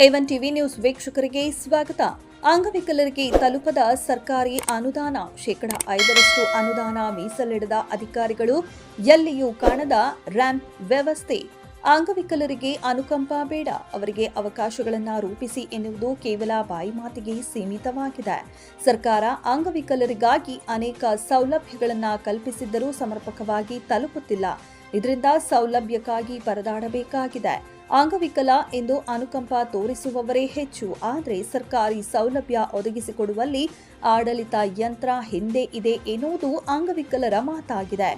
A one TV news ವೀಕ್ಷಕರಿಗೆ ಸ್ವಾಗತ. ಅಂಗವಿಕಲರಿಗೆ ತಲುಪದ ಸರ್ಕಾರಿ ಅನುದಾನ ಶೇಕಡ ಐದರಷ್ಟು ಅನುದಾನ ಮೀಸಲಿಡದ ಅಧಿಕಾರಿಗಳು ಎಲ್ಲಿಯೂ ಕಾಣದ ರ್ಯಾಂಪ್ ವ್ಯವಸ್ಥೆ. ಅಂಗವಿಕಲರಿಗೆ ಅನುಕಂಪ ಬೇಡ, ಅವರಿಗೆ ಅವಕಾಶಗಳನ್ನು ರೂಪಿಸಿ ಎನ್ನುವುದು ಕೇವಲ ಬಾಯಿ ಮಾತಿಗೆ ಸೀಮಿತವಾಗಿದೆ. ಸರ್ಕಾರ ಅಂಗವಿಕಲರಿಗಾಗಿ ಅನೇಕ ಸೌಲಭ್ಯಗಳನ್ನು ಕಲ್ಪಿಸಿದ್ದರೂ ಸಮರ್ಪಕವಾಗಿ ತಲುಪುತ್ತಿಲ್ಲ. ಇದರಿಂದ ಸೌಲಭ್ಯಕ್ಕಾಗಿ ಪರದಾಡಬೇಕಾಗಿದೆ. ಅಂಗವಿಕಲ ಎಂದು ಅನುಕಂಪ ತೋರಿಸುವವರೇ ಹೆಚ್ಚು. ಆದರೆ ಸರ್ಕಾರಿ ಸೌಲಭ್ಯ ಒದಗಿಸಿಕೊಡುವಲ್ಲಿ ಆಡಳಿತ ಯಂತ್ರ ಹಿಂದೆ ಇದೆ ಎನ್ನುವುದು ಅಂಗವಿಕಲರ ಮಾತಾಗಿದೆ.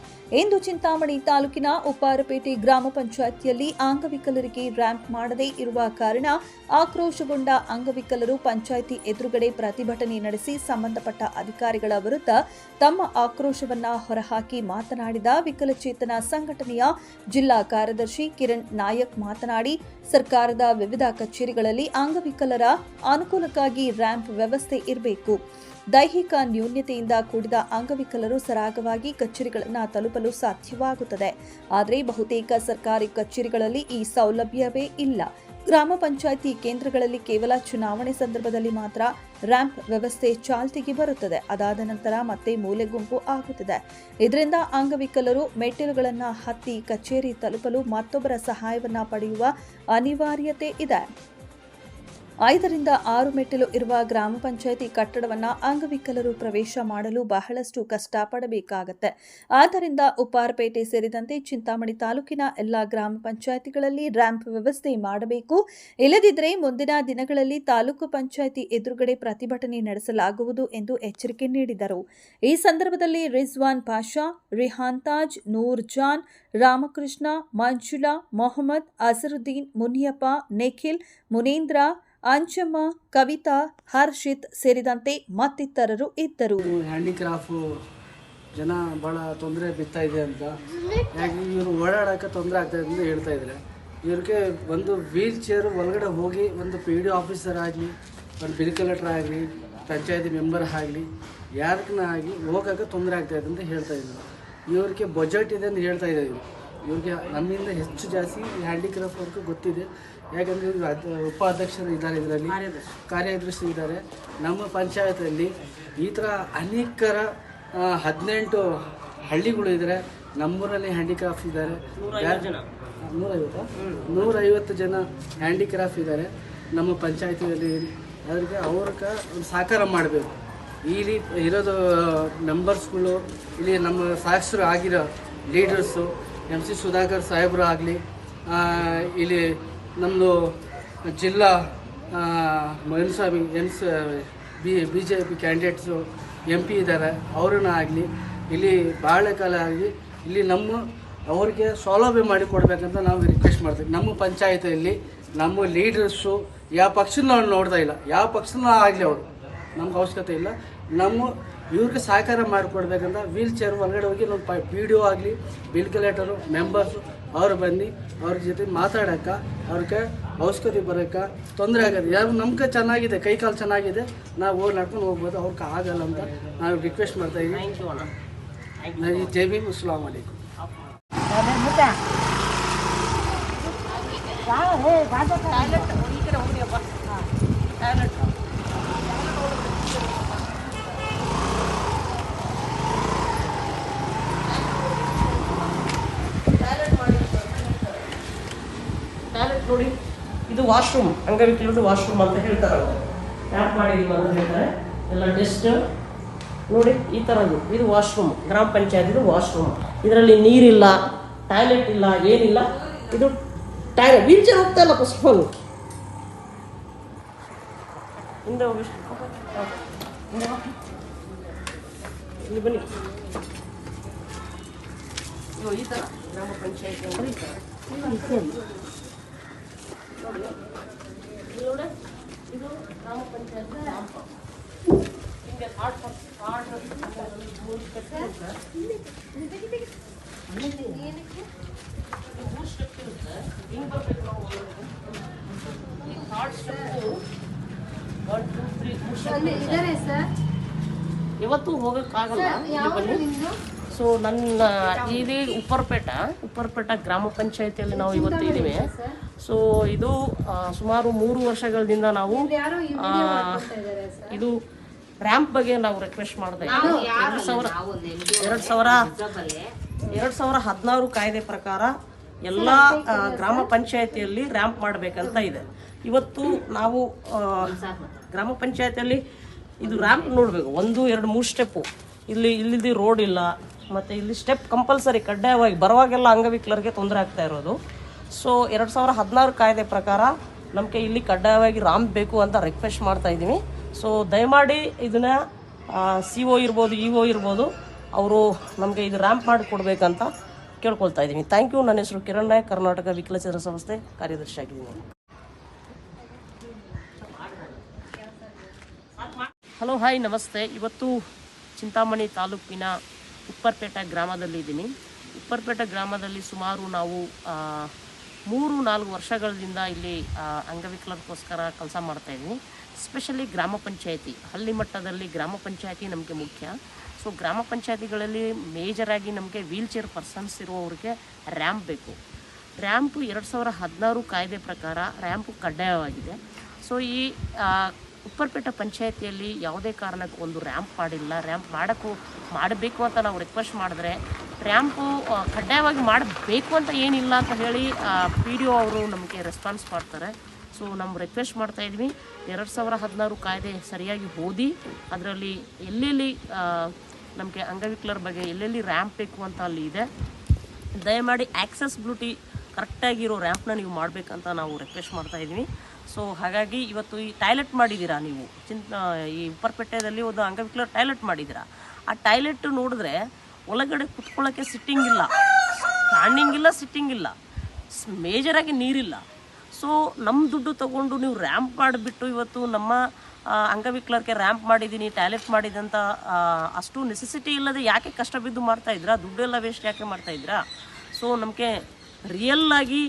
ಎಂದು ಚಿಂತಾಮಣಿ ತಾಲೂಕಿನ ಉಪ್ಪಾರಪೇಟೆ ಗ್ರಾಮ ಪಂಚಾಯತಿಯಲ್ಲಿ ಅಂಗವಿಕಲರಿಗೆ ರ್ಯಾಂಪ್ ಮಾಡದೇ ಇರುವ ಕಾರಣ ಆಕ್ರೋಶಗೊಂಡ ಅಂಗವಿಕಲರು ಪಂಚಾಯಿತಿ ಎದುರುಗಡೆ ಪ್ರತಿಭಟನೆ ನಡೆಸಿ ಸಂಬಂಧಪಟ್ಟ ಅಧಿಕಾರಿಗಳ ವಿರುದ್ಧ ತಮ್ಮ ಆಕ್ರೋಶವನ್ನ ಹೊರಹಾಕಿ ಮಾತನಾಡಿದ ವಿಕಲಚೇತನ ಸಂಘಟನೆಯ ಜಿಲ್ಲಾ ಕಾರ್ಯದರ್ಶಿ ಕಿರಣ್ ನಾಯಕ್ ಮಾತನಾಡಿ, ಸರ್ಕಾರದ ವಿವಿಧ ಕಚೇರಿಗಳಲ್ಲಿ ಅಂಗವಿಕಲರ ಅನುಕೂಲಕ್ಕಾಗಿ ರ್ಯಾಂಪ್ ವ್ಯವಸ್ಥೆ ಇರಬೇಕು. ದೈಹಿಕ ನ್ಯೂನ್ಯತೆಯಿಂದ ಕೂಡಿದ ಅಂಗವಿಕಲರು ಸರಾಗವಾಗಿ ಕಚೇರಿಗಳನ್ನು ತಲುಪಲು ಸಾಧ್ಯವಾಗುತ್ತದೆ. ಆದರೆ ಬಹುತೇಕ ಸರ್ಕಾರಿ ಕಚೇರಿಗಳಲ್ಲಿ ಈ ಸೌಲಭ್ಯವೇ ಇಲ್ಲ. ಗ್ರಾಮ ಪಂಚಾಯಿತಿ ಕೇಂದ್ರಗಳಲ್ಲಿ ಕೇವಲ ಚುನಾವಣೆ ಸಂದರ್ಭದಲ್ಲಿ ಮಾತ್ರ ರ್ಯಾಂಪ್ ವ್ಯವಸ್ಥೆ ಚಾಲ್ತಿಗೆ ಬರುತ್ತದೆ. ಅದಾದ ನಂತರ ಮತ್ತೆ ಮೂಲೆ ಗುಂಪು ಆಗುತ್ತದೆ. ಇದರಿಂದ ಅಂಗವಿಕಲರು ಮೆಟ್ಟಿಲುಗಳನ್ನು ಹತ್ತಿ ಕಚೇರಿ ತಲುಪಲು ಮತ್ತೊಬ್ಬರ ಸಹಾಯವನ್ನು ಪಡೆಯುವ ಅನಿವಾರ್ಯತೆ ಇದೆ. ಐದರಿಂದ ಆರು ಮೆಟ್ಟಿಲು ಇರುವ ಗ್ರಾಮ ಪಂಚಾಯಿತಿ ಕಟ್ಟಡವನ್ನು ಅಂಗವಿಕಲರು ಪ್ರವೇಶ ಮಾಡಲು ಬಹಳಷ್ಟು ಕಷ್ಟಪಡಬೇಕಾಗತ್ತೆ. ಆದ್ದರಿಂದ ಉಪ್ಪಾರಪೇಟೆ ಸೇರಿದಂತೆ ಚಿಂತಾಮಣಿ ತಾಲೂಕಿನ ಎಲ್ಲ ಗ್ರಾಮ ಪಂಚಾಯಿತಿಗಳಲ್ಲಿ ರ್ಯಾಂಪ್ ವ್ಯವಸ್ಥೆ ಮಾಡಬೇಕು. ಇಲ್ಲದಿದ್ದರೆ ಮುಂದಿನ ದಿನಗಳಲ್ಲಿ ತಾಲೂಕು ಪಂಚಾಯಿತಿ ಎದುರುಗಡೆ ಪ್ರತಿಭಟನೆ ನಡೆಸಲಾಗುವುದು ಎಂದು ಎಚ್ಚರಿಕೆ ನೀಡಿದರು. ಈ ಸಂದರ್ಭದಲ್ಲಿ ರಿಜ್ವಾನ್ ಪಾಷಾ, ರಿಹಾನ್ ತಾಜ್, ನೂರ್ ಜಾನ್, ರಾಮಕೃಷ್ಣ ಮಂಜುಲಾ ಮೊಹಮ್ಮದ್ ಅಜರುದ್ದೀನ್ ಮುನಿಯಪ್ಪ, ನಿಖಿಲ್, ಮುನೇಂದ್ರ ಅಂಚಮ್ಮ ಕವಿತಾ, ಹರ್ಷಿತ್ ಸೇರಿದಂತೆ ಮತ್ತಿತರರು ಇದ್ದರು. ಹ್ಯಾಂಡಿಕ್ರಾಫು ಜನ ಭಾಳ ತೊಂದರೆ ಬಿತ್ತಾ ಇದೆ ಅಂತ. ಯಾಕೆ ಇವರು ಓಡಾಡೋಕೆ ತೊಂದರೆ ಆಗ್ತಾ ಇದೆ ಅಂತ ಹೇಳ್ತಾ ಇದ್ದಾರೆ. ಇವ್ರಿಗೆ ಒಂದು ವೀಲ್ ಚೇರು ಒಳಗಡೆ ಹೋಗಿ ಒಂದು ಪಿ ಡಿ ಆಫೀಸರ್ ಆಗಲಿ, ಒಂದು ಬಿಲ್ ಕಲೆಕ್ಟರ್ ಆಗಲಿ, ಪಂಚಾಯತಿ ಮೆಂಬರ್ ಆಗಲಿ ಯಾರಕ್ಕನ ಆಗಿ ಹೋಗೋಕೆ ತೊಂದರೆ ಆಗ್ತಾ ಇದೆ ಅಂತ ಹೇಳ್ತಾ ಇದ್ರು ಇವ್ರಿಗೆ ಬಜೆಟ್ ಇದೆ ಅಂತ ಹೇಳ್ತಾ ಇದ್ದಾರೆ ಇವರು. ಇವ್ರಿಗೆ ನಮ್ಮಿಂದ ಹೆಚ್ಚು ಜಾಸ್ತಿ ಹ್ಯಾಂಡಿಕ್ರಾಫ್ಟ್ ಅವ್ರಿಗೆ ಗೊತ್ತಿದೆ. ಯಾಕಂದರೆ ಇವ್ರು ಅದ್- ಉಪಾಧ್ಯಕ್ಷರು ಇದ್ದಾರೆ ಇದರಲ್ಲಿ. ಕಾರ್ಯದರ್ಶಿ. ಇದ್ದಾರೆ. ನಮ್ಮ ಪಂಚಾಯತಲ್ಲಿ ಈ ಥರ ಅನೇಕರ ಹದಿನೆಂಟು ಹಳ್ಳಿಗಳು ಇದ್ದಾರೆ ನಮ್ಮೂರಲ್ಲಿ ಹ್ಯಾಂಡಿಕ್ರಾಫ್ಟ್ ಇದ್ದಾರೆ. ನೂರೈವತ್ತಾ ನೂರೈವತ್ತು? ಜನ ಹ್ಯಾಂಡಿಕ್ರಾಫ್ಟ್ ಇದ್ದಾರೆ ನಮ್ಮ ಪಂಚಾಯತಿಯಲ್ಲಿ. ಅದಕ್ಕೆ ಅವ್ರಿಗೆ ಒಂದು ಸಹಕಾರ ಮಾಡಬೇಕು. ಇಲ್ಲಿ ಇರೋದು ಮೆಂಬರ್ಸ್ಗಳು ಇಲ್ಲಿ ನಮ್ಮ ಸಾಕ್ಷರು ಆಗಿರೋ ಲೀಡರ್ಸು ಎಂ ಸಿ ಸುಧಾಕರ್ ಸಾಹೇಬರು ಆಗಲಿ ಇಲ್ಲಿ ನಮ್ಮದು ಜಿಲ್ಲಾ ಮೈನ್ಸ್ವಾಮಿ ಎನ್ಸ್ B B J P candidates M P ಇದ್ದಾರೆ ಅವ್ರನ್ನ ಆಗಲಿ, ಇಲ್ಲಿ ಬಾಳೆ ಕಾಲ ಆಗಲಿ, ಇಲ್ಲಿ ನಮ್ಮ ಅವ್ರಿಗೆ ಸೌಲಭ್ಯ ಮಾಡಿ ಕೊಡಬೇಕಂತ ನಾವು ರಿಕ್ವೆಸ್ಟ್ ಮಾಡ್ತೀವಿ. ನಮ್ಮ ಪಂಚಾಯತಿಯಲ್ಲಿ ನಮ್ಮ ಲೀಡರ್ಸು ಯಾವ ಪಕ್ಷನ ನಾವು ನೋಡ್ತಾ ಇಲ್ಲ. ಯಾವ ಪಕ್ಷನ ಆಗಲಿ ಅವರು. ನಮ್ಗೆ ಅವಶ್ಯಕತೆ ಇಲ್ಲ. ನಮ್ಮ ಇವ್ರಿಗೆ ಸಹಕಾರ ಮಾಡಿಕೊಡ್ಬೇಕಂತ ವೀಲ್ ಚೇರ್ ಒಳಗಡೆ ಹೋಗಿ, ನಮ್ಮ ಪಿ ಡಿ ಒ ಆಗಲಿ ಬಿಲ್ ಕಲೆಕ್ಟರು ಮೆಂಬರ್ಸು ಅವ್ರು ಬನ್ನಿ ಅವ್ರ ಜೊತೆ ಮಾತಾಡೋಕ್ಕೆ ಅವ್ರಿಗೆ ಔಷಧಿ ಬರೋಕ್ಕೆ ತೊಂದರೆ ಆಗೋದು. ಯಾರು ನಮ್ಗೆ ಚೆನ್ನಾಗಿದೆ ಕೈ ಕಾಲು ಚೆನ್ನಾಗಿದೆ ನಾವು ಹೋಗಿ ನಡ್ಕೊಂಡು ಹೋಗ್ಬೋದು ಅವ್ರಿಗೆ ಆಗಲ್ಲ ಅಂತ ನಾವು ರಿಕ್ವೆಸ್ಟ್ ಮಾಡ್ತಾ ಇದ್ದೀವಿ ಜೈ ಭೀಮ್ ಅಸ್ಲಾಮ್ ಅಲೈಕು ಟಾಯ್ಲೆಟ್ ನೋಡಿ ಇದು ವಾಶ್ರೂಮ್ ಅಂಗವಿಕಲರು ವಾಶ್ರೂಮ್ ಅಂತ ಹೇಳ್ತಾರೆ ಟ್ಯಾಪ್ ಮಾಡಿದೀವಿ ಅಂತ ಹೇಳ್ತಾರೆ? ಎಲ್ಲ ಡೆಸ್ಟ್ ನೋಡಿ ಈ ಥರದ್ದು ಇದು ವಾಶ್ರೂಮ್ ಗ್ರಾಮ ಪಂಚಾಯತಿದು ವಾಶ್ರೂಮ್. ಇದರಲ್ಲಿ ನೀರಿಲ್ಲ ಟಾಯ್ಲೆಟ್ ಇಲ್ಲ ಏನಿಲ್ಲ ಇದು ಟಾಯ್ಲೆಟ್ ವೀಲ್ ಚೇರ್ ಹೋಗ್ತಾ ಇಲ್ಲ ಫಸ್ಟ್ ಆಫ್ ಆಲ್ ಹಿಂದೆ ಹೋಗಿ ಇಲ್ಲಿ ಬನ್ನಿ. ಈ ಥರ ಗ್ರಾಮ ಪಂಚಾಯತಿ ಅಂದ್ರೆ ಈ ಥರ ನೋಡಿ ಇದು ಗ್ರಾಮ ಪಂಚಾಯತ್ ಹಿಂಗೆ ಥರ್ಡ್ ಥರ್ಡ್ ಮೂರು ಸ್ಟೆಪ್ ಇರುತ್ತೆ ಮೂರು ಸ್ಟೆಪ್ ಇರುತ್ತೆ ಹಿಂಗೆ ಬರ್ಬೇಕು ನಾವು ಈ third step one two three ಮೂರು ಸ್ಟೆಪ್ ಇದಾರೆ ಸರ್ ಇವತ್ತು ಹೋಗೋಕ್ಕಾಗಲ್ಲ ಸೊ ನನ್ನ ಇದು ಉಪ್ಪರ್ಪೇಟ ಉಪ್ಪರ್ಪೇಟ ಗ್ರಾಮ ಪಂಚಾಯತಿಯಲ್ಲಿ ನಾವು ಇವತ್ತು ಇದ್ದೀವಿ. ಸೊ ಇದು ಸುಮಾರು ಮೂರು ವರ್ಷಗಳಿಂದ ನಾವು ಇದು ರ್ಯಾಂಪ್ ಬಗ್ಗೆ ನಾವು ರಿಕ್ವೆಸ್ಟ್ ಮಾಡಿದೆ. ಎರಡು ಸಾವಿರ ಎರಡು ಸಾವಿರ ಎರಡು ಸಾವಿರ ಹದಿನಾರು ಕಾಯ್ದೆ ಪ್ರಕಾರ ಎಲ್ಲ ಗ್ರಾಮ ಪಂಚಾಯತಿಯಲ್ಲಿ ರ್ಯಾಂಪ್ ಮಾಡಬೇಕಂತ ಇದೆ. ಇವತ್ತು ನಾವು ಗ್ರಾಮ ಪಂಚಾಯತಿಯಲ್ಲಿ ಇದು ರ್ಯಾಂಪ್ ನೋಡಬೇಕು. ಒಂದು ಎರಡು ಮೂರು ಸ್ಟೆಪ್ಪು ಇಲ್ಲಿ ಇಲ್ಲಿದ್ದು ರೋಡ್ ಇಲ್ಲ. ಮತ್ತು ಇಲ್ಲಿ ಸ್ಟೆಪ್ ಕಂಪಲ್ಸರಿ ಕಡ್ಡಾಯವಾಗಿ ಬರುವಾಗೆಲ್ಲ ಅಂಗವಿಕಲರಿಗೆ ತೊಂದರೆ ಆಗ್ತಾ ಇರೋದು. ಸೊ ಎರಡು ಸಾವಿರ ಹದಿನಾರು ಕಾಯ್ದೆ ಪ್ರಕಾರ ನಮಗೆ ಇಲ್ಲಿ ಕಡ್ಡಾಯವಾಗಿ ರಾಮ್ ಬೇಕು ಅಂತ ರಿಕ್ವೆಸ್ಟ್ ಮಾಡ್ತಾ ಇದ್ದೀವಿ. ಸೊ ದಯಮಾಡಿ ಇದನ್ನ ಸಿ ಒ ಇರ್ಬೋದು ಇ ಒ ಇರ್ಬೋದು, ಅವರು ನಮಗೆ ಇದು ರ್ಯಾಂಪ್ ಮಾಡಿ ಕೊಡಬೇಕಂತ ಕೇಳ್ಕೊಳ್ತಾ ಇದ್ದೀನಿ ಥ್ಯಾಂಕ್ ಯು ನನ್ನ ಹೆಸರು ಕಿರಣ್ ನಾಯಕ್, ಕರ್ನಾಟಕ ವಿಕಲಚೇತನ ಸಂಸ್ಥೆ ಕಾರ್ಯದರ್ಶಿ ಆಗಿದ್ದೀನಿ. ಹಲೋ ಹಾಯ್ ನಮಸ್ತೆ. ಇವತ್ತು ಚಿಂತಾಮಣಿ ತಾಲೂಕಿನ ಉಪ್ಪರ್ಪೇಟೆ ಗ್ರಾಮದಲ್ಲಿ ಇದ್ದೀನಿ. ಉಪ್ಪರ್ಪೇಟೆ ಗ್ರಾಮದಲ್ಲಿ ಸುಮಾರು ನಾವು ಮೂರು ನಾಲ್ಕು ವರ್ಷಗಳಿಂದ ಇಲ್ಲಿ ಅಂಗವಿಕಲರಿಗೋಸ್ಕರ ಕೆಲಸ ಮಾಡ್ತಾ ಇದ್ದೀನಿ. ಸ್ಪೆಷಲಿ ಗ್ರಾಮ ಪಂಚಾಯತಿ. ಹಳ್ಳಿ ಮಟ್ಟದಲ್ಲಿ ಗ್ರಾಮ ಪಂಚಾಯತಿ ನಮಗೆ ಮುಖ್ಯ. ಸೊ ಗ್ರಾಮ ಪಂಚಾಯತಿಗಳಲ್ಲಿ ಮೇಜರಾಗಿ ನಮಗೆ ವೀಲ್ ಚೇರ್ ಪರ್ಸನ್ಸ್ ಇರುವವರಿಗೆ ರ್ಯಾಂಪ್ ಬೇಕು. ರ್ಯಾಂಪು ಎರಡು ಸಾವಿರ ಹದಿನಾರು ಕಾಯ್ದೆ ಪ್ರಕಾರ ರ್ಯಾಂಪು ಕಡ್ಡಾಯವಾಗಿದೆ. ಸೊ ಈ ಉಪ್ಪರ್ಪೇಟೆ ಪಂಚಾಯತಿಯಲ್ಲಿ ಯಾವುದೇ ಕಾರಣಕ್ಕೂ ಒಂದು ರ್ಯಾಂಪ್ ಮಾಡಿಲ್ಲ. ರ್ಯಾಂಪ್ ಮಾಡೋಕ್ಕೂ, ಮಾಡಬೇಕು ಅಂತ ನಾವು ರಿಕ್ವೆಸ್ಟ್ ಮಾಡಿದ್ರೆ ರ್ಯಾಂಪು ಕಡ್ಡಾಯವಾಗಿ ಮಾಡಬೇಕು ಅಂತ ಏನಿಲ್ಲ ಅಂತ ಹೇಳಿ ಪಿ ಡಿ ಒ ಅವರು ನಮಗೆ ರೆಸ್ಪಾನ್ಸ್ ಮಾಡ್ತಾರೆ. ಸೊ ನಮ್ಮ ರಿಕ್ವೆಸ್ಟ್ ಮಾಡ್ತಾ ಇದ್ವಿ. ಎರಡು ಸಾವಿರ ಹದಿನಾರು ಕಾಯ್ದೆ ಸರಿಯಾಗಿ ಓದಿ, ಅದರಲ್ಲಿ ಎಲ್ಲೆಲ್ಲಿ ನಮಗೆ ಅಂಗವಿಕಲರ ಬಗ್ಗೆ ಎಲ್ಲೆಲ್ಲಿ ರ್ಯಾಂಪ್ ಬೇಕು ಅಂತ ಅಲ್ಲಿ ಇದೆ. ದಯಮಾಡಿ ಆ್ಯಕ್ಸೆಸ್ಬಿಲಿಟಿ ಕರೆಕ್ಟಾಗಿರೋ ರ್ಯಾಂಪ್ನ ನೀವು ಮಾಡಬೇಕಂತ ನಾವು ರಿಕ್ವೆಸ್ಟ್ ಮಾಡ್ತಾ ಇದ್ವಿ. ಸೊ ಹಾಗಾಗಿ ಇವತ್ತು ಈ ಟಾಯ್ಲೆಟ್ ಮಾಡಿದ್ದೀರಾ ನೀವು? ಚಿಂತ ಈ ಉಪ್ಪರ್ಪೇಟೆಯಲ್ಲಿ ಒಂದು ಅಂಗವಿಕಲರು ಟಾಯ್ಲೆಟ್ ಮಾಡಿದ್ದೀರಾ? ಆ ಟಾಯ್ಲೆಟ್ ನೋಡಿದ್ರೆ ಒಳಗಡೆ ಕುತ್ಕೊಳ್ಳೋಕ್ಕೆ ಸಿಟ್ಟಿಂಗ್ ಇಲ್ಲ. ಸ್ಟ್ಯಾಂಡಿಂಗ್ ಇಲ್ಲ ಸಿಟ್ಟಿಂಗ್ ಇಲ್ಲ. ಮೇಜರಾಗಿ ನೀರಿಲ್ಲ. ಸೊ ನಮ್ಮ ದುಡ್ಡು ತಗೊಂಡು ನೀವು ರ್ಯಾಂಪ್ ಮಾಡಿಬಿಟ್ಟು ಇವತ್ತು ನಮ್ಮ ಅಂಗವಿಕಲರಿಗೆ ರ್ಯಾಂಪ್ ಮಾಡಿದ್ದೀನಿ ಟ್ಯಾಲೆಂಟ್ ಮಾಡಿದಂತ ಅಷ್ಟು ನೆಸೆಸಿಟಿ ಇಲ್ಲದೆ ಯಾಕೆ ಕಷ್ಟ ಬಿದ್ದು ಮಾಡ್ತಾ ಇದ್ರಾ ದುಡ್ಡೆಲ್ಲ ವೇಸ್ಟ್ ಯಾಕೆ ಮಾಡ್ತಾ ಇದ್ರಾ ಸೊ ನಮಗೆ ರಿಯಲ್ ಆಗಿ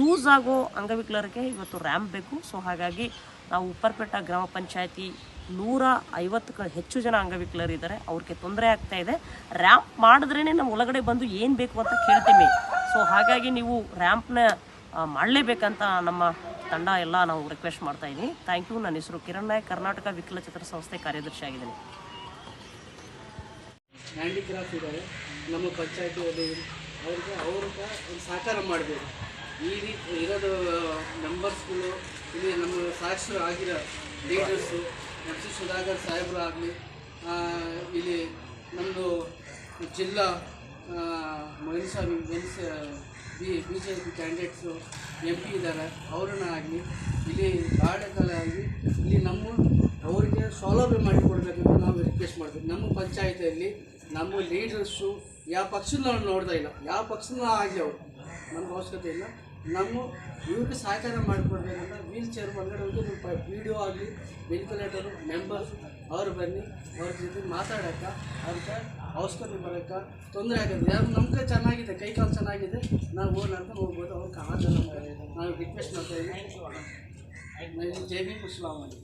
ಯೂಸ್ ಆಗೋ ಅಂಗವಿಕಲರಿಗೆ ಇವತ್ತು ರ್ಯಾಂಪ್ ಬೇಕು. ಸೊ ಹಾಗಾಗಿ ನಾವು ಉಪ್ಪರ್ಪೇಟ ಗ್ರಾಮ ಪಂಚಾಯತಿ ನೂರ ಐವತ್ತಕ್ಕೂ ಹೆಚ್ಚು ಜನ ಅಂಗವಿಕಲರಿದ್ದಾರೆ ಅವ್ರಿಗೆ ತೊಂದರೆ ಆಗ್ತಾ ಇದೆ. ರ್ಯಾಂಪ್ ಮಾಡಿದ್ರೇ ನಮ್ಮ ಒಳಗಡೆ ಬಂದು ಏನು ಬೇಕು ಅಂತ ಕೇಳ್ತೀನಿ ಸೊ ಹಾಗಾಗಿ ನೀವು ರ್ಯಾಂಪ್ನ ಮಾಡಲೇಬೇಕಂತ ನಮ್ಮ ತಂಡ ಎಲ್ಲ ನಾವು ರಿಕ್ವೆಸ್ಟ್ ಮಾಡ್ತಾ ಇದ್ದೀನಿ ಥ್ಯಾಂಕ್ ಯು ನನ್ನ ಹೆಸರು ಕಿರಣ್ ನಾಯಕ್, ಕರ್ನಾಟಕ ವಿಕಲಚಿತ್ರ ಸಂಸ್ಥೆ ಕಾರ್ಯದರ್ಶಿ ಆಗಿದ್ದೀನಿ ಹ್ಯಾಂಡಿಕ್ರಾಫ್ಟ್ ಇದ್ದಾರೆ ನಮ್ಮ ಪಂಚಾಯತಿಯಲ್ಲಿ ಅವ್ರಿಗೆ ಅವ್ರಿಗೆ ಸಹಕಾರ ಮಾಡಬೇಕು. ಈ ರೀತಿ ಇರೋದು ಮೆಂಬರ್ಸ್ಗಳು ಇಲ್ಲಿ ನಮ್ಮ ಸಾಕ್ಷರು ಆಗಿರೋ ಲೀಡರ್ಸು ಎಂ ಸಿ ಸುಧಾಕರ್ ಸಾಹೇಬರಾಗಲಿ ಇಲ್ಲಿ ನಮ್ಮದು ಜಿಲ್ಲಾ Mysuru men's B B J P candidates M P ಇದ್ದಾರೆ ಅವ್ರನ್ನ ಆಗಲಿ, ಇಲ್ಲಿ ಆಗಿ ಇಲ್ಲಿ ನಮ್ಮ ಅವರಿಗೆ ಸೌಲಭ್ಯ ಮಾಡಿಕೊಡ್ಬೇಕಂತ ನಾವು ರಿಕ್ವೆಸ್ಟ್ ಮಾಡ್ತೀವಿ. ನಮ್ಮ ಪಂಚಾಯತಿಯಲ್ಲಿ ನಮ್ಮ ಲೀಡರ್ಸು ಯಾವ ಪಕ್ಷನೂ ನಾವು ನೋಡ್ತಾ ಇಲ್ಲ. ಯಾವ ಪಕ್ಷನೂ ಆಗಲಿ ಅವರು, ನಮ್ಗೆ ಅವಶ್ಯಕತೆ ಇಲ್ಲ. ನಮ್ಮ ಇವ್ರಿಗೆ ಸಹಕಾರ ಮಾಡಿಕೊಡ್ಬೇಕಂತ ವೀಲ್ ಚೇರ್ ಒಳಗಡೆ ಹೋಗಿ ನಿಮ್ಮ ಒ ಆಗಲಿ ವೆಂಟಿಲೇಟರು ಮೆಂಬರ್ಸ್ ಅವ್ರು ಬನ್ನಿ ಅವ್ರ ಜೊತೆ ಮಾತಾಡೋಕ್ಕೆ ಅವ್ರಿಗೆ ಔಷಧಿ ಬರೋಕ್ಕೆ ತೊಂದರೆ ಆಗುತ್ತೆ ಯಾರು ನಮ್ಗೆ ಚೆನ್ನಾಗಿದೆ ಕೈ ಕಾಲು ಚೆನ್ನಾಗಿದೆ ನಾವು ಹೋಗಿ ನಡ್ಕೊಂಡು ಹೋಗ್ಬೋದು. ಅವ್ರಿಗೆ ಆಗಲ್ಲ ನಾವು ರಿಕ್ವೆಸ್ಟ್ ಮಾಡ್ತಾ ಇದ್ದೀವಿ. ಜೈ ಭೀಮ್ ಅಸ್ಲಾಂ ಅಲೈಕುಂ